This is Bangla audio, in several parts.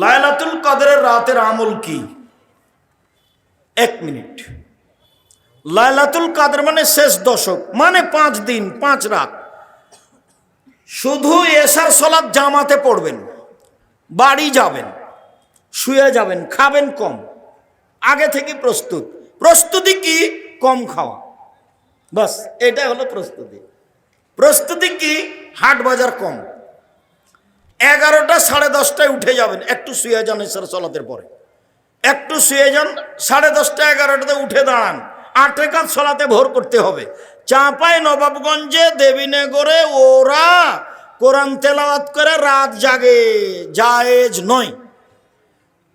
লায়লাতুল কাদরের রাতের আমল কি? এক মিনিট। লায়লাতুল কাদের মানে শেষ দশক মানে পাঁচ দিন, পাঁচ রাত। শুধু এসার সলাদ জামাতে পড়বেন, বাড়ি যাবেন, শুয়ে যাবেন, খাবেন কম, আগে থেকে প্রস্তুত। প্রস্তুতি কি? কম খাওয়া। বাস এটা হলো প্রস্তুতি। প্রস্তুতি কি? হাট বাজার কম। এগারোটা সাড়ে দশটায় উঠে যাবেন। একটু শুয়ে যান এসার সলাতের পরে। একটু শুয়ে যান, সাড়ে দশটা, এগারোটাতে উঠে দাঁড়ান। আট রেখাত সলাতে ভোর করতে হবে। চাঁপাই নবাবগঞ্জে দেবীনগরে ওরা কোরআন তেলাওয়াত করে রাত জাগে, জায়েজ নয়।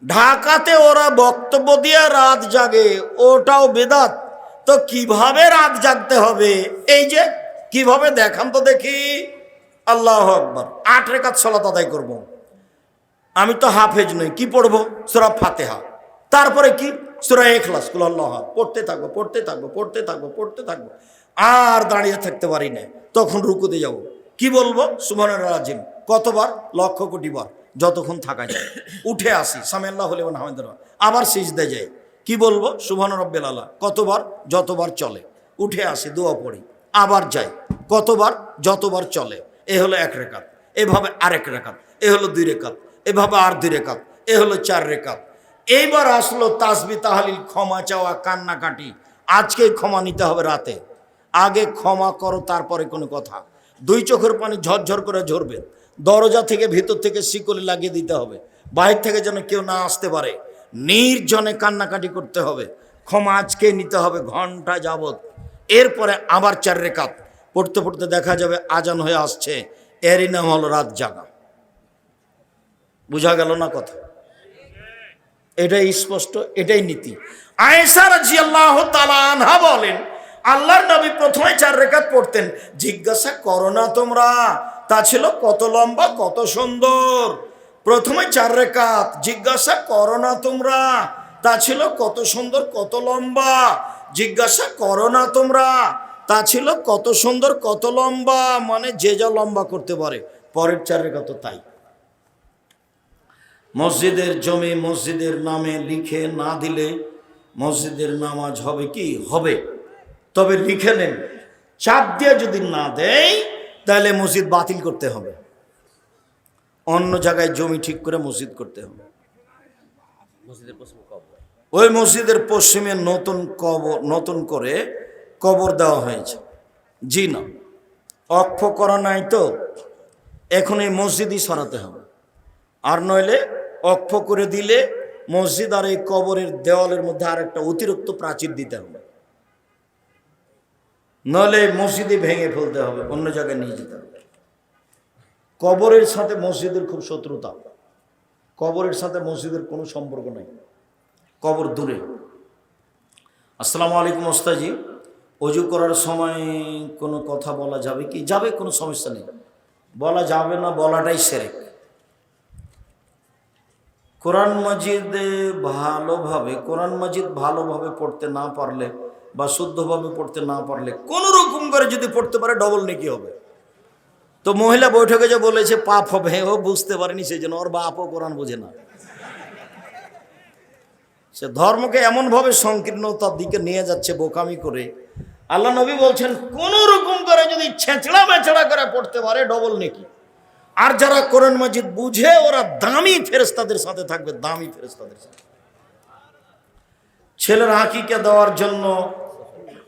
ঢাকাতে ওরা বক্তব্য দিয়ে রাত জাগে, ওটাও বেদাত। তো কীভাবে রাত জাগতে হবে? এই যে, কীভাবে দেখান তো দেখি। আল্লাহ আকবর। আট রেখাত সলাত আদায় করব। আমি তো হাফেজ নই, কি পড়ব? সুরা ফাতেহা। তারপরে কি? সুরা এখলাস আল্লাহ পড়তে থাকব পড়তে থাকব পড়তে থাকব পড়তে থাকব। আর দাঁড়িয়ে থাকতে পারি না। তখন রুকুতে যাব। কি বলব? সুবহানার রাজিম। কতবার? লক্ষ কোটি বার। যতক্ষণ থাকা যায়। উঠে আসি। সামিয়াল্লাহ হলে আহমেদ আবার সিজদে যাই। কি বলব? সুবহান রব্বেল আল্লাহ কতবার? যতবার চলে। উঠে আসি, দোয়া পড়ি। আবার যাই। কতবার? যতবার চলে। এ হলো এক রেখাত এভাবে আরেক রেখাত, এ হলো দুই রেখাত এভাবে আর দুই রেখাত, এ হলো চার রেখাত। এইবার আসলো তাসবি তাহালিল, ক্ষমা চাওয়া, কান্নাকাটি। আজকে ক্ষমা নিতে হবে রাতে। আগে ক্ষমা করো, তারপরে কোনো কথা। দুই চোখের পানি ঝরঝর করে ঝরবে। দরজা থেকে ভিতর থেকে শিকলে লাগিয়ে দিতে হবে। বাইরে থেকে যেন কেউ না আসতে পারে। নির্জনে কান্নাকাটি করতে হবে। ক্ষমা আজকে নিতে হবে ঘণ্টা যাবত এরপরে আবার চার রেখাত। পড়তে পড়তে দেখা যাবে আজান হয়ে আসছে। এরই নাম হলো রাত জাগা। বোঝা গেল না কথা? এটাই স্পষ্ট, এটাই নীতি। আয়েশা রাজিয়াল্লাহ তালানহা বলেন, আল্লাহর নবী প্রথমে চার রেখাত পড়তেন, জিজ্ঞাসা করো না তোমরা, তা ছিল কত লম্বা, কত সুন্দর? প্রথমে চার রেখাত, জিজ্ঞাসা করো না তোমরা, তা ছিল কত সুন্দর, কত লম্বা? জিজ্ঞাসা করো না তোমরা তা ছিল কত সুন্দর কত লম্বা মানে যে যা লম্বা করতে পারে। পরের চার রেখা তো তাই। মসজিদের জমি মসজিদের নামে লিখে না দিলে মসজিদের নামাজ হবে কি? হবে। তবে লিখে নেন চাপ দিয়ে যদি না দেয় তাহলে মসজিদ বাতিল করতে হবে। অন্য জায়গায় জমি ঠিক করে মসজিদ করতে হবে। ওই মসজিদের পশ্চিমে নতুন কবর নতুন করে কবর দেওয়া হয়েছে। জি না। অক্ষ করা নাই তো এখন এই মসজিদই সরাতে হবে। আর নইলে অক্ষ করে দিলে মসজিদ আর এই কবরের দেওয়ালের মধ্যে আর একটা অতিরিক্ত প্রাচীর দিতে হবে। নইলে মসজিদে ভেঙে ফেলতে হবে, অন্য জায়গায় নিয়ে যেতে হবে। কবরের সাথে মসজিদের খুব শত্রুতা। কবরের সাথে মসজিদের কোনো সম্পর্ক নেই। কবর দূরে। আসসালামু আলাইকুম ওস্তাজি অজু করার সময় কোনো কথা বলা যাবে কি? যাবে, কোনো সমস্যা নেই। বলা যাবে না, বলাটাই সেরেক। কোরআন মাজিদে ভালোভাবে, কোরআন মাজিদ ভালোভাবে পড়তে না পারলে বা শুদ্ধভাবে পড়তে না পারলে, কোনো রকম করে যদি পড়তে পারে ডবল নেকি হবে। তো মহিলা বৈঠকে যে বলেছে, পাপ হবে ও বুঝতে পারেনি সেই জন্য ওর বাপও কোরআন বোঝে না। সে ধর্মকে এমনভাবে সংকীর্ণতার দিকে নিয়ে যাচ্ছে বোকামি করে আল্লাহ নবী বলছেন, কোন রকম করে যদি ছেঁচড়া মেচড়া করে পড়তে পারে ডবল নেকি। আর যারা কোরআন মাজিদ বুঝে, ওরা দামি ফেরেস্তাদের সাথে থাকবে, দামি ফেরেস্তাদের সাথে। ছেলের হাকিকে দেওয়ার জন্য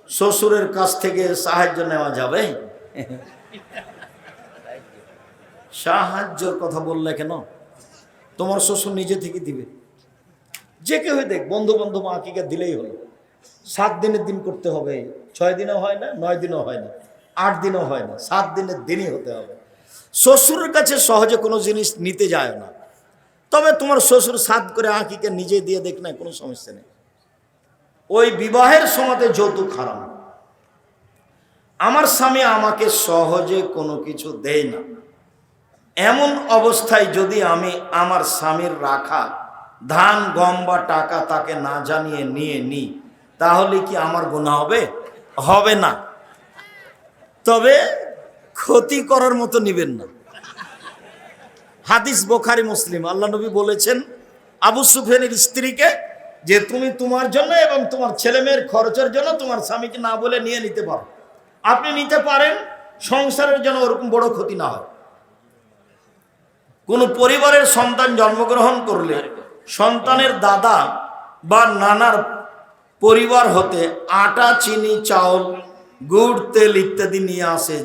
শ্বশুরের কাছ থেকে সাহায্য নেওয়া যাবে? সাহায্যর কথা বললে কেন? তোমার শ্বশুর নিজে থেকে দিবে। যে কেউ দেখ বন্ধু বান্ধব আঁকিকে দিলেই হলো। সাত দিনের দিন করতে হবে। ছয় দিনও হয় না, নয় দিনও হয় না, আট দিনও হয় না, সাত দিনের দিনই হতে হবে। শ্বশুরের কাছে সহজে কোনো জিনিস নিতে যায় না। তবে তোমার শ্বশুর সাত করে আঁকিকে নিজে দিয়ে দেখ না কোনো সমস্যা নেই। ওই বিবাহের সময়তে যৌতুক হারাম। আমার স্বামী আমাকে সহজে কোনো কিছু দেয় না। এমন অবস্থায় যদি আমি আমার স্বামীর রাখা, ধান, গম বা টাকা তাকে না জানিয়ে নিয়ে নিই তাহলে কি আমার গুণা হবে? হবে না। তবে ক্ষতি করার মতো নিবেন না। হাদিস বোখারি, মুসলিম। আল্লাহ নবী বলেছেন, আবু সুফিয়ানের স্ত্রীকে যে তুমি তোমার জন্য এবং তোমার ছেলে মেয়ের খরচের জন্য তোমার স্বামীকে না বলে নিয়ে নিতে পারো। আপনি নিতে পারেন, সংসারের জন্য ওরকম বড় ক্ষতি না হয়। কোনো পরিবারের সন্তান জন্মগ্রহণ করলে সন্তানের দাদা বা নানার পরিবার হতে আটা, চিনি, চাউল, গুড়, তেল ইত্যাদি নিয়ে আসে।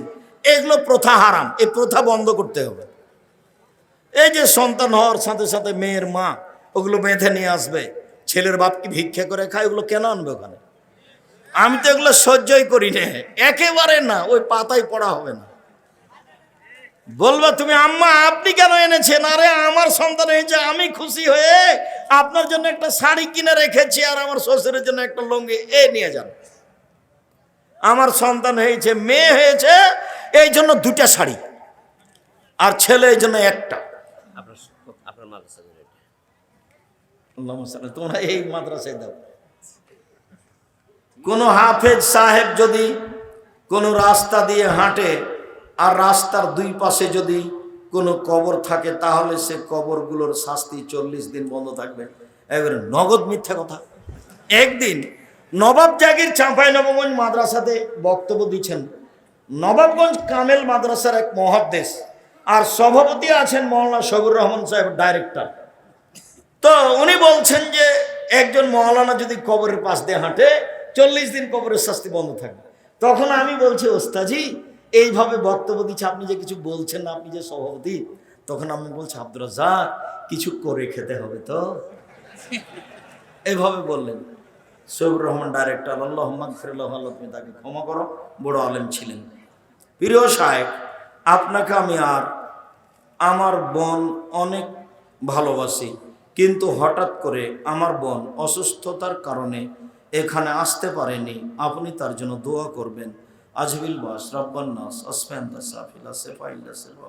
এগুলো প্রথা হারাম। এই প্রথা বন্ধ করতে হবে। এই যে সন্তান হওয়ার সাথে সাথে মেয়ের মা, ওগুলো বেঁধে নিয়ে আসবে। ছেলের বাপকে ভিক্ষা করে খায়? ওগুলো কেন আনবে ওখানে? আমি তো এগুলো সহ্যই করি না। একেবারে না, ওই পাতায় পড়া হবে না। বলবা তুমি আম্মা আপনি কেন এনেছেন? আরে আমার সন্তান হয়েছে আমি খুশি হয়ে আপনার জন্য একটা শাড়ি কিনে রেখেছি আর আমার শ্বশুরের জন্য একটা লুঙ্গি। এ নিয়ে যান। আমার সন্তান হয়েছে মেয়ে হয়েছে এই জন্য দুটা শাড়ি আর ছেলে এই জন্য একটা। তোমরা এই মাদ্রাসায় দাও। কোন হাফেজ সাহেব যদি কোনো রাস্তা দিয়ে হাঁটে আর রাস্তার দুই পাশে যদি কোনো কবর থাকে, তাহলে সে কবরগুলোর শাস্তি চল্লিশ দিন বন্ধ থাকবে। এবারে নগদ মিথ্যা কথা। একদিন নবাব জাগির চাঁপাই নবগঞ্জ মাদ্রাসাতে বক্তব্য দিচ্ছেন। নবাবগঞ্জ কামেল মাদ্রাসার এক মহাদেশ আর সভাপতি আছেন মৌলানা সবুর রহমান সাহেব, ডাইরেক্টর। তো উনি বলছেন যে একজন মৌলানা যদি কবরের পাশ দিয়ে হাঁটে, চল্লিশ দিন কবরের শাস্তি বন্ধ থাকবে। তখন আমি বলছি ওস্তাজি এইভাবে বক্তব্য দিচ্ছে, আপনি যে কিছু বলছেন না, আপনি যে সভাপতি, তখন আমি বলছি, আব্দুর রাজাক কিছু করে খেতে হবে তো? এইভাবে বললেন। সৈবুর রহমান ডাইরেক্টর আল্লাহ ফিরুল্লাহ তাকে ক্ষমা করো, বড় আলেম ছিলেন। প্রিয় সাহেব আপনাকে আমি আর আমার বোন অনেক ভালোবাসি, কিন্তু হঠাৎ করে আমার বোন অসুস্থতার কারণে এখানে আসতে পারেনি, আপনি তার জন্য দোয়া করবেন। আজবিল বাস, রব্বান নাস আসফান্দা সাফিলা সেফাইল্লা সেফা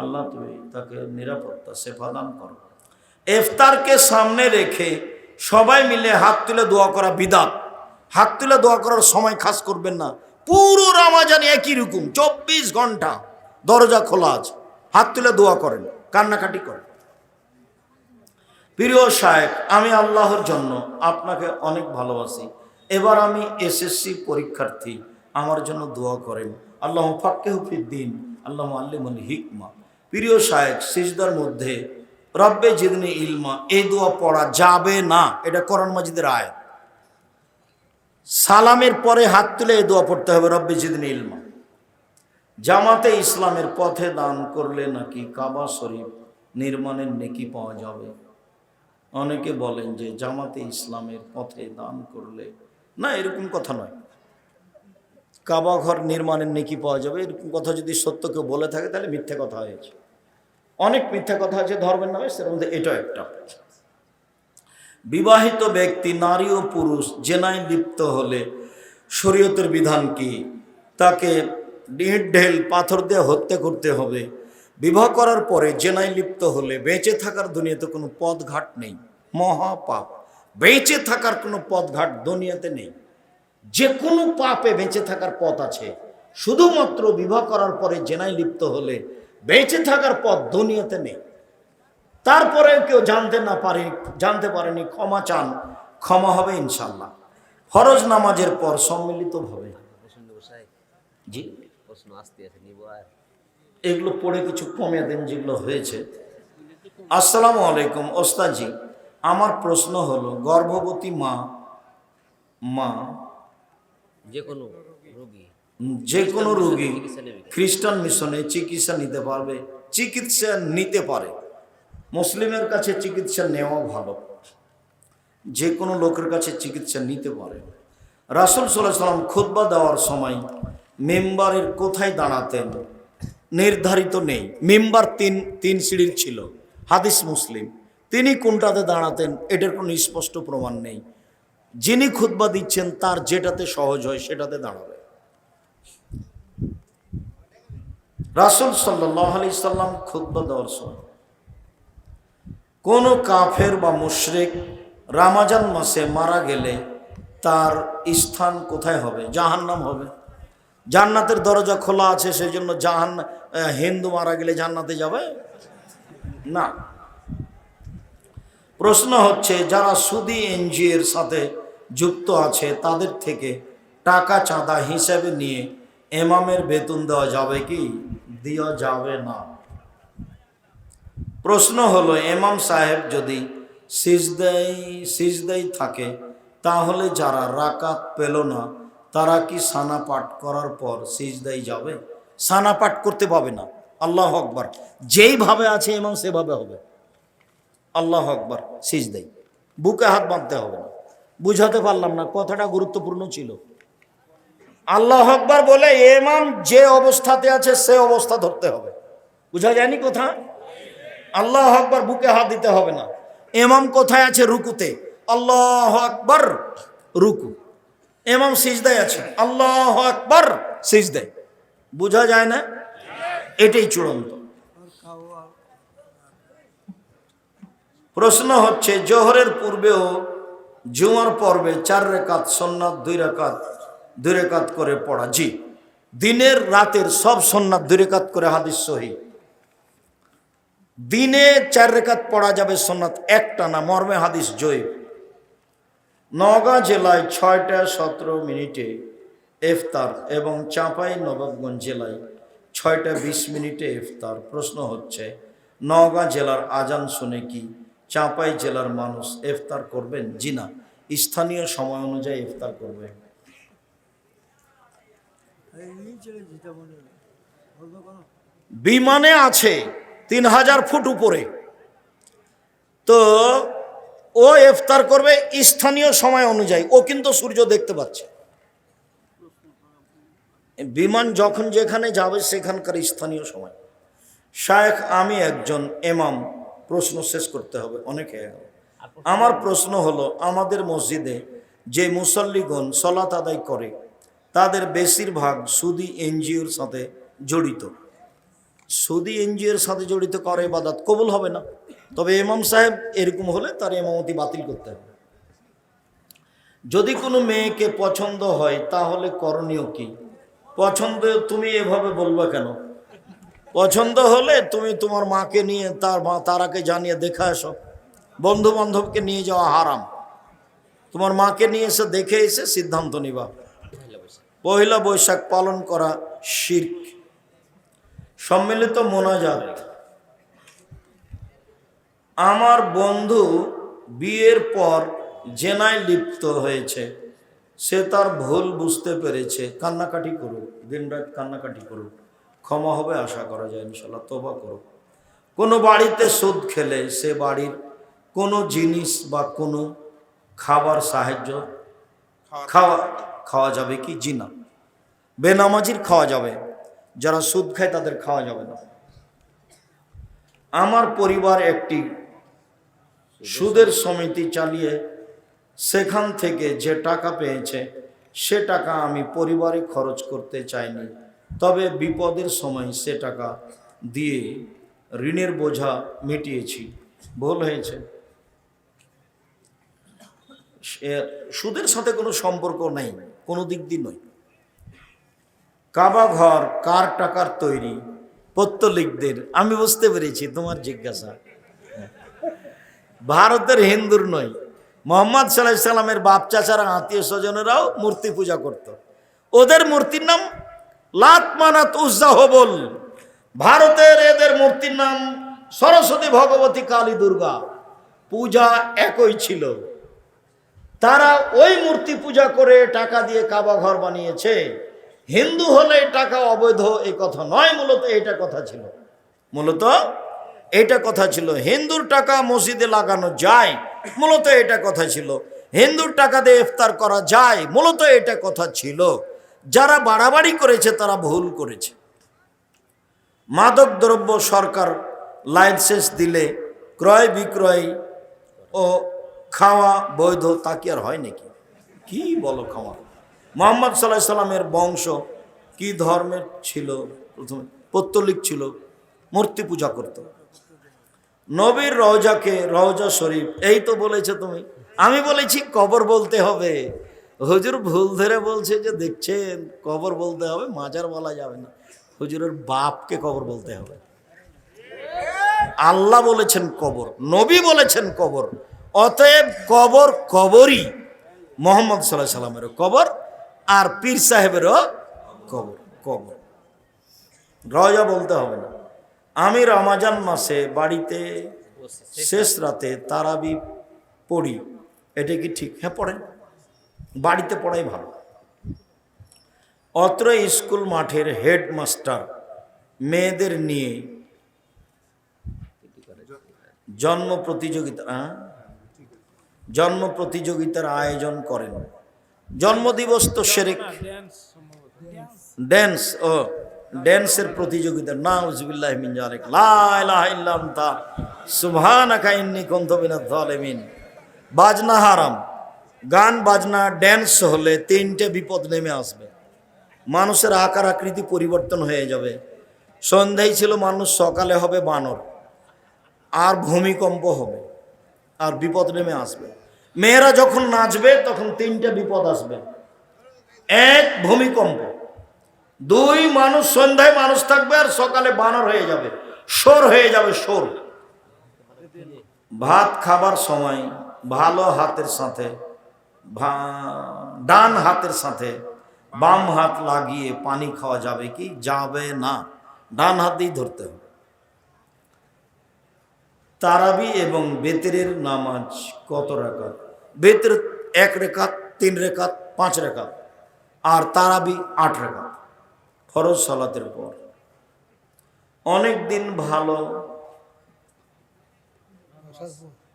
আল্লাহ তুমি তাকে নিরাপত্তা, সেফা দান করো। ইফতারকে সামনে রেখে সবাই মিলে হাত তুলে দোয়া করা বিদাত। হাত তুলে দোয়া করার সময় খাস করবেন না। পুরো রামাজান একই রকম, চব্বিশ ঘণ্টা দরজা খোলা আছে। হাত তুলে দোয়া করেন, কান্নাকাটি করেন। প্রিয় সাহেব আমি আল্লাহর জন্য আপনাকে অনেক ভালোবাসি। এবার আমি এসএসসি পরীক্ষার্থী, আমার জন্য দোয়া করেন। আল্লাহ ফাক্কে দিন আল্লাহ আল্লিমুল হিকমা। প্রিয় সাহেব সিজদার মধ্যে রব্বে জিদনি ইলমা, এই দোয়া পড়া যাবে না, এটা করণ মাজিদের আয়াত। সালামের পরে হাত তুলে এই দোয়া পড়তে হবে, রব্বে জিদনি ইলমা। জামাতে ইসলামের পথে দান করলে নাকি কাবা শরীফ নির্মাণের নেকি পাওয়া যাবে? অনেকে বলেন যে জামাতে ইসলামের পথে দান করলে না, এরকম কথা নয়। কাবা ঘর নির্মাণের নেকি পাওয়া যাবে, এরকম কথা যদি সত্য কেউ বলে থাকে, তাহলে মিথ্যে কথা হয়েছে। অনেক মিথ্যা কথা আছে, ধর্মের নামে সের মধ্যে এটাও একটা। বিবাহিত ব্যক্তি, নারী ও পুরুষ, জেনায় লিপ্ত হলে শরীয়তের বিধান কি? তাকে ডিট ঢেল পাথর দিয়ে হত্যা করতে হবে। বিবাহ করার পরে জেনায় লিপ্ত হলে বেঁচে থাকার দুনিয়াতে কোনো পথঘাট নেই। মহাপাপ। বেঁচে থাকার কোনো পথঘাট দুনিয়াতে নেই। যে কোনো পাপে বেঁচে থাকার পথ আছে। শুধুমাত্র বিবাহ করার পরে জেনায় লিপ্ত হলে বেঁচে থাকার পথ দুনিয়াতে নেই। তারপরে কেউ জানতে না পারে, জানতে পারেনি, ক্ষমা চান, ক্ষমা হবে ইনশাল্লাহ ফরজ নামাজের পর সম্মিলিতভাবে। জি? এগুলো পড়ে কিছু কমে দেন যেগুলো হয়েছে। আসসালামু আলাইকুম ওস্তাজি আমার প্রশ্ন হলো গর্ভবতী মা মা যে কোনো রোগী যে কোনো রোগী? খ্রিস্টান মিশনে চিকিৎসা নিতে পারবে চিকিৎসা নিতে পারে। মুসলিমের কাছে চিকিৎসা নেওয়া ভালো। যে কোনো লোকের কাছে চিকিৎসা নিতে পারে। রাসুল সাল্লাহ সাল্লাম খুতবা দেওয়ার সময় মেম্বারের কোথায় দাঁড়াতেন নির্ধারিত নেই। মেম্বার তিন তিন সিঁড়ির ছিল হাদিস মুসলিম। তিনি কোনটাতে দাঁড়াতেন, এটার কোনো স্পষ্ট প্রমাণ নেই। যিনি খুতবা দিচ্ছেন, তার যেটাতে সহজ হয়, সেটাতে দাঁড়াবে। রাসুল সাল্লাহ আলি সাল্লাম খুদ্া দেওয়ার সময় কোনো কাফের বা মুশরিক রামাজান মাসে মারা গেলে তার স্থান কোথায় হবে? জাহান্নাম হবে। জান্নাতের দরজা খোলা আছে, সেই জন্য জাহান হিন্দু মারা গেলে জান্নাতে যাবে? না। প্রশ্ন হচ্ছে, যারা সুদি এনজিওর সাথে যুক্ত আছে, তাদের থেকে টাকা চাঁদা হিসেবে নিয়ে এমামের বেতন দেওয়া যাবে কি? দেওয়া যাবে না। প্রশ্ন হলো, এমাম সাহেব যদি সিজদাই সিজদাই থাকে, তাহলে যারা রাকাত পেল না, তারা কি সানা পাঠ করার পর সিজদাই যাবে? সানা পাঠ করতে পাবে না। আল্লাহ আকবার। যেইভাবে আছে এমাম সেভাবে হবে। আল্লাহ আকবার, সিজদাই। বুকে হাত বাঁধতে হবে না। বুঝাতে পারলাম না, কথাটা গুরুত্বপূর্ণ ছিল। আল্লাহ আকবার বলে এমাম যে অবস্থাতে আছে, সে অবস্থা ধরতে হবে। বুঝা যায়নি কোথা? আল্লাহ আকবার বুকে হাত দিতে হবে না। এমাম কোথায় আছে? রুকুতে। আল্লাহ আকবার, রুকু। এমাম সিজদায় আছে। আল্লাহ আকবার, সিজদায়। বোঝা যায় না? এটাই চূড়ান্ত। প্রশ্ন হচ্ছে, জোহরের পূর্বেও জুমার পর্বে চার রেখাত সন্ন্যাত দুই রেখাত দুই রেখাত করে পড়া। জি, দিনের রাতের সব সন্ন্যাত দুই রেখাত করে হাদিস সহি। দিনে চার রেখাত পড়া যাবে সন্ন্যাত একটা না, মর্মে হাদিস জয়। নওগাঁ জেলায় ছয়টা সতেরো মিনিটে ইফতার এবং চাঁপাই নবাবগঞ্জ জেলায় ছয়টা বিশ মিনিটে ইফতার। প্রশ্ন হচ্ছে, নওগাঁ জেলার আজান শুনে কি চাঁপাই জেলার মানুষ ইফতার করবেন জি না। স্থানীয় সময় অনুযায়ী ইফতার করবে। বিমানে আছে তিন হাজার ফুট উপরে। তো ও ইফতার করবে স্থানীয় সময় অনুযায়ী। ও কিন্তু সূর্য দেখতে পাচ্ছে। বিমান যখন যেখানে যাবে সেখানকার স্থানীয় সময়। শায়েখ আমি একজন এমাম প্রশ্ন শেষ করতে হবে অনেকে। আমার প্রশ্ন হলো আমাদের মসজিদে যে মুসল্লিগণ সলাত আদায় করে তাদের বেশিরভাগ সুদি এনজিওর সাথে জড়িত। সুদি এনজিওর সাথে জড়িত করে ইবাদত কবুল হবে না। তবে ইমাম সাহেব এরকম হলে তার ইমামতি বাতিল করতে হবে। যদি কোনো মেয়েকে পছন্দ হয় তাহলে করণীয় কি? পছন্দ তুমি এভাবে বলবে কেন? পছন্দ হলে তুমি তোমার মাকে নিয়ে, তার মা, তারাকে জানিয়ে দেখা এসো। বন্ধু বান্ধবকে নিয়ে যাওয়া হারাম। তোমার মাকে নিয়ে এসে দেখে এসে সিদ্ধান্ত নিবা। পহিলা বৈশাখ পালন করা শির্ক। সম্মিলিত মোনাজাত। আমার বন্ধু বিয়ের পর জেনায় লিপ্ত হয়েছে। সে তার ভুল বুঝতে পেরেছে। কান্নাকাটি করুক, দিনরাত কান্নাকাটি করুক। ক্ষমা হবে আশা করা যায় ইনশাল্লাহ তোবা করুক কোনো বাড়িতে সুদ খেলে সে বাড়ির কোনো জিনিস বা কোনো খাবার সাহায্য খাওয়া খাওয়া যাবে কি? জিনা। বেনামাজির খাওয়া যাবে। যারা সুদ খায় তাদের খাওয়া যাবে না। আমার পরিবার একটি সুদের সমিতি চালিয়ে সেখান থেকে যে টাকা পেয়েছে সে টাকা আমি পরিবারে খরচ করতে চাইনি। তবে বিপদের সময় সে টাকা দিয়ে ঋণের বোঝা মিটিয়েছি। ভুল হয়েছে। সুদের সাথে কোনো সম্পর্ক নেই, কোনো দিক দিয়ে নয়। কাবা ঘর কার টাকার তৈরি, পত্তলিকদের, আমি বুঝতে পেরেছি, তোমার জিজ্ঞাসা। ভারতের হিন্দুর নয়, মোহাম্মদ সাল্লাহ সাল্লামের বাপ চাচারা আত্মীয় স্বজনেরাও মূর্তি পূজা করত। ওদের মূর্তির নাম লাত মানাত উজ্জা হবল। ভারতের এদের মূর্তির নাম সরস্বতী ভগবতী কালী দুর্গা। পূজা একই ছিল। তারা ওই মূর্তি পূজা করে টাকা দিয়ে কাবা ঘর বানিয়েছে। হিন্দু হলে টাকা অবৈধ এই কথা নয়, মূলত এটা কথা ছিল। মূলত এটা কথা ছিল। হিন্দুর টাকা মসজিদে লাগানো যায়, মূলত এটা কথা ছিল। হিন্দুর টাকা দিয়ে ইফতার করা যায়, মূলত এটা কথা ছিল। যারা বাড়াবাড়ি করেছে, তারা ভুল করেছে। মাদক দ্রব্য সরকার লাইসেন্স দিলে ক্রয় বিক্রয় ও খাওয়া বৈধ, তা কি আর হয় নাকি? কি বলো খাওয়া? মোহাম্মদ সাল্লাহ সাল্লামের বংশ কি ধর্মের ছিল? প্রথমে পত্তলিক ছিল, মূর্তি পূজা করত। নবীর রওজাকে, রওজা শরীফ, এই তো বলেছে তুমি। আমি বলেছি কবর বলতে হবে। হুজুর ভুল ধরে বলছে যে দেখছেন, কবর বলতে হবে, মাজার বলা যাবে না। হুজুরের বাপকে কবর বলতে হবে। আল্লাহ বলেছেন কবর, নবী বলেছেন কবর, অতএব কবর কবরই। মোহাম্মদ সাল্লাহ সাল্লামেরও কবর আর পীর সাহেবেরও কবর কবর। রজা বলতে হবে না। আমি রমাজান মাসে বাড়িতে শেষ রাতে তারাবি পড়ি। এটা কি ঠিক? হ্যাঁ পড়েন। বাড়িতে পড়াই ভালো। অত্র স্কুল মাঠের হেডমাস্টার মেয়েদের নিয়ে জন্ম প্রতিযোগিতা? জন্ম প্রতিযোগিতার আয়োজন করেন। জন্মদিবস তো সেরেক। ড্যান্স ও ড্যান্সের প্রতিযোগিতা। না উজবিল্লাহ মিন জালিক লা ইলাহা ইল্লা আনতা সুবহানাকা ইন্নী কুনতু মিনাজ জালিমিন বাজনা হারাম। গান, বাজনা ড্যান্স হলে তিনটে বিপদ নেমে আসবে। মানুষের আকার আকৃতি পরিবর্তন হয়ে যাবে। সন্ধ্যায় ছিল মানুষ, সকালে হবে বানর। আর ভূমিকম্প হবে, আর বিপদ নেমে আসবে। মেয়েরা যখন নাচবে, তখন তিনটে বিপদ আসবে। এক, ভূমিকম্প। দুই, মানুষ, সন্ধ্যায় মানুষ থাকবে আর সকালে বানর হয়ে যাবে। সোর হয়ে যাবে সোর ভাত খাবার সময়, ভালো হাতের সাথে। ডান হাতের সাথে বাম হাত লাগিয়ে পানি খাওয়া যাবে কি? যাবে না। ডান হাতেই ধরতে হবে। তারাবি এবং বেতেরের নামাজ কত রেখাত? বেতের এক রেখাত, তিন রেখাত, পাঁচ রেখাত, আর তারাবি আট রেখাত। ফরজ সালাতের পর। অনেক দিন ভালো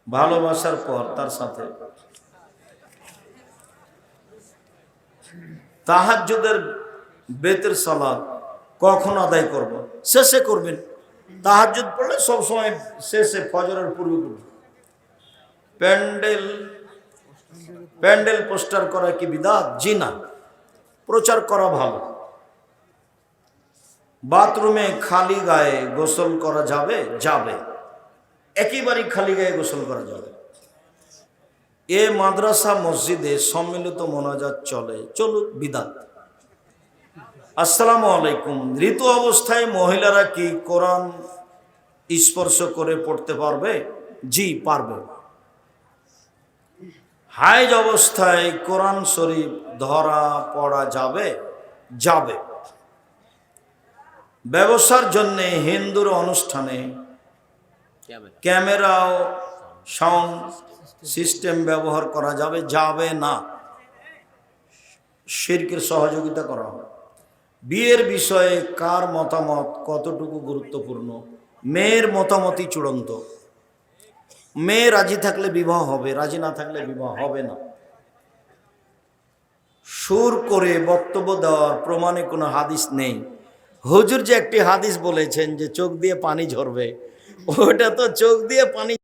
ভালোবাসার পর তার সাথে তাহাজ্জুদের বেতের সালাদ কখন আদায় করব? শেষে করবেন। তাহাজ্জুদ পড়লে সবসময় শেষে ফজরের পূর্বে করবেন প্যান্ডেল প্যান্ডেল পোস্টার করা কি বিদাত? জি না। প্রচার করা ভালো। বাথরুমে খালি গায়ে গোসল করা যাবে? যাবে। একেবারেই খালি গায়ে গোসল করা যাবে। এ মাদ্রাসা মসজিদে সম্মিলিত মোনাজাত চলে। চলুক বিদাত। আসসালামু আলাইকুম। ঋতু অবস্থায় মহিলারা কি কোরআন স্পর্শ করে পড়তে পারবে? জি পারবে। হাইজ অবস্থায় কোরআন শরীফ ধরা পড়া যাবে? যাবে। ব্যবসার জন্যে হিন্দুর অনুষ্ঠানে ক্যামেরা। ক্যামেরা ও সাউন্ড সিস্টেম ব্যবহার করা যাবে যাবে না। শিরকের সহযোগিতা করা হবে। বিয়ের বিষয়ে কার মতামত কতটুকু গুরুত্বপূর্ণ? মেয়ের মতামতই চূড়ান্ত। মেয়ে রাজি থাকলে বিবাহ হবে, রাজি না থাকলে বিবাহ হবে না। সুর করে বক্তব্য দেওয়ার প্রমাণে কোনো হাদিস নেই। হুজুর যে একটি হাদিস বলেছেন যে, চোখ দিয়ে পানি ঝরবে। ওটা তো চোখ দিয়ে পানি